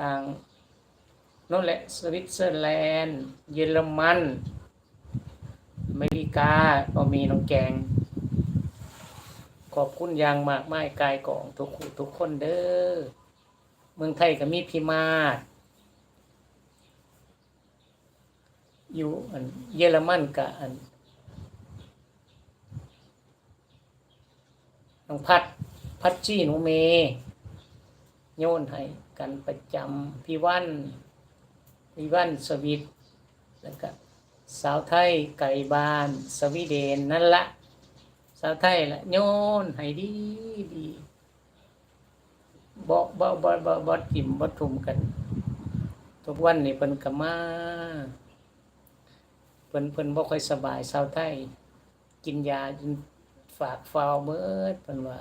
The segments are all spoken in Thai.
ต่างนั่นแหละสวิตเซอร์แลนด์ เยอรมันอเมริกาก็มีน้องแกง ขอบคุณอย่างมากมายกายกองทุกคู่ทุกคนเด้อเมืองไทยก็มีพิมาศอยู่อันเยอรมันกับอันน้องพัดพัดจี้หนูเม โยนให้กันประจำพี่วันพี่วันสวิตแล้วก็สาวไทยไก่บานสวีเดนนั่นละสาวไทยละโยนให้ดีดีบ่บ่บ่บ่บ่ทิมบ่ทุ่มกัน ทุกวันนี่เพิ่นก็มาเพิ่นเพิ่นบ่ค่อยสบายสาวไทย กินยาจนฝากฟาวเบิดเพิ่นว่า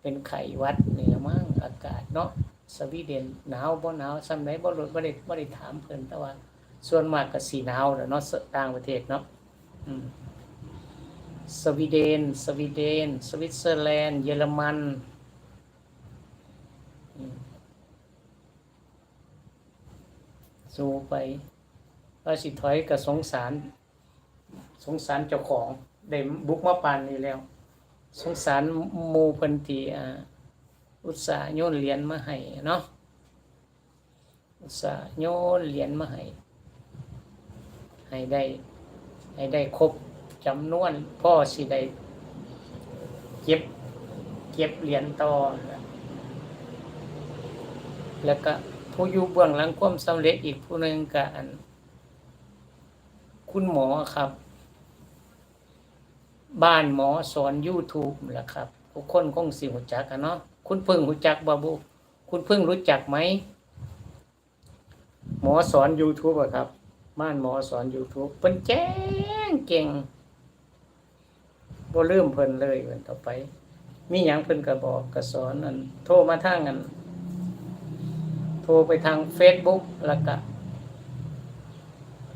เป็นไข้วัดนี่ละมั้งอากาศเนาะสวีเดนหนาวบ่หนาวซำใดบ่รู้บ่ได้บ่ได้ถามเพิ่นแต่ว่า ส่วนมากก็สีหนาวแล้วเนาะต่างประเทศเนาะอืมสวีเดน สวีเดน สวิตเซอร์แลนด์ เยอรมันสู้ไปว่าสิถอยก็สงสาร สงสารเจ้าของ ได้บุกมาปานนี้แล้ว สงสารหมู่เพิ่นที่อุตส่าห์โยนเหรียญมาให้เนาะอุตส่าห์โยนเหรียญมาให้ให้ได้ให้ได้ครบจำนวนพ่อสิได้เก็บเก็บเหรียญต่อ แล้วก็ผู้อยู่เบื้องหลังความสำเร็จอีกผู้หนึ่งก็อัน คุณหมอครับ บ้านหมอสอน YouTube แหละครับทุกคนคงสิรู้จักกันเนาะคุณเพิ่งรู้จักบาบุคุณเพิ่งรู้จักไหม หมอสอน YouTube อะครับ บ้านหมอสอน YouTube เพิ่นแจ้งเก่งบ่ลืมเพิ่นเลยเพิ่นต่อไป มีหยังเพิ่นก็บอกก็สอนอันโทรมาทางอันโทรไปทาง Facebook แล้วก็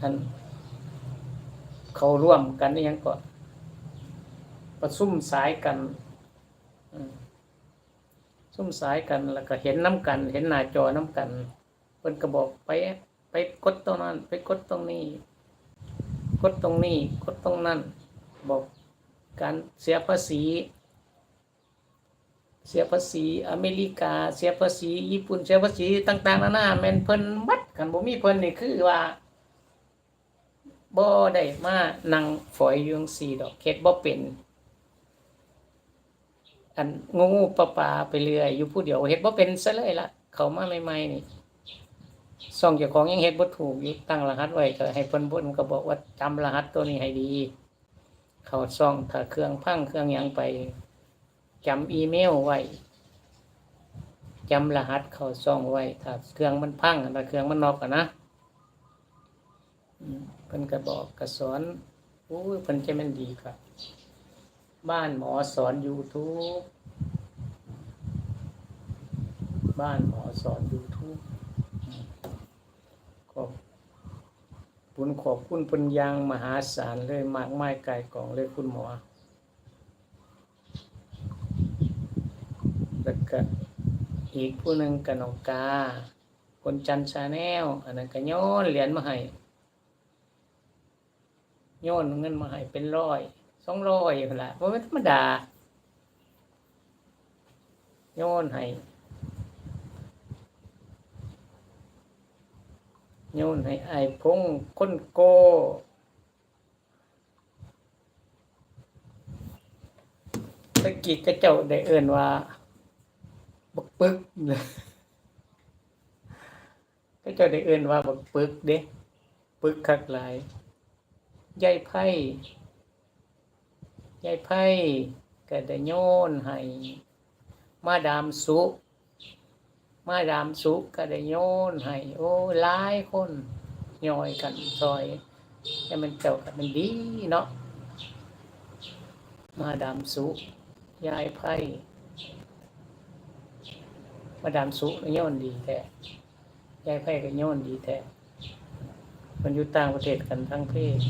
อันเขาร่วมกันนี่ยังก็ ประซุ่มสายกันซุ่มสายกันแล้วก็เห็นน้ำกัน เห็นหน้าจอน้ำกันเพิ่นก็บอกไปไปกดตรงนั้น ไปกดตรงนี้ กดตรงนี้ กดตรงนั้น บอกการเสียภาษี เสียภาษีอเมริกา เสียภาษีญี่ปุ่นเสียภาษีต่าง ๆนานาแม่นเพิ่นบัดกันบ่มีเพิ่นนี่คือว่าบ่ได้มานั่งฝอยยู่จังซี่ดอกเฮ็ดบ่เป็น อันงูปลาปลาไปเรื่อยอยู่ผู้เดียวเฮ็ดบ่เป็นซะเลยละเขามาใหม่ๆนี่ซ่องเจ้าของยังเฮ็ดบ่ถูกอยู่ตั้งรหัสไว้ก็ให้เพิ่นบ่นก็บอกว่าจำรหัสตัวนี้ให้ดี เขาซ่องถ้าเครื่องพังเครื่องยังไปจำอีเมลไว้จำรหัสเขาซ่องไว้ถ้าเครื่องมันพังถ้าเครื่องมันนอกอะนะเพิ่นก็บอกก็สอนโอ้เพิ่นจะม่นดีครับ บ้านหมอสอน YouTube บ้านหมอสอน YouTube ขอบคุณขอบคุณป็นอยางมหาศาลเลยมากไมายกายกองเลยคุณหมอ แล้วก็อีกผู้หนึ่งกันองกา คนจันชาแนลอันนั้นก็โยนเหรียญมาให้โยนเงินมาให้เป็นร้อย สองร้อยพุ่นละเพราะมันธรรมดา โยนให้โยนให้ไอ้พงคนโก ตะกี้ก็เจ้าได้เอิ้นว่า บักปึกก็เจ้าได้เอิ้นว่าบักปึกเด้ปึกคักหลายยายไพ่ ยายไพ่ก็ได้โยนให้มาดามสุ มาดามสุก็ได้โยนให้โอ้หลายคนย่อยกันซอยให้มันเจ้ากันมันดีเนาะมาดามสุยายไพ่มาดามสุโยนดีแท้ยายไพ่ก็โยนดีแท้มันอยู่ต่างประเทศกันทั้งเพศ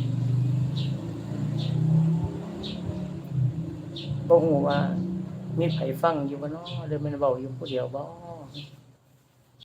บ่หูว่า มีไผฟังอยู่บ่เนาะหรือมันเว้าอยู่ผู้เดียวบ่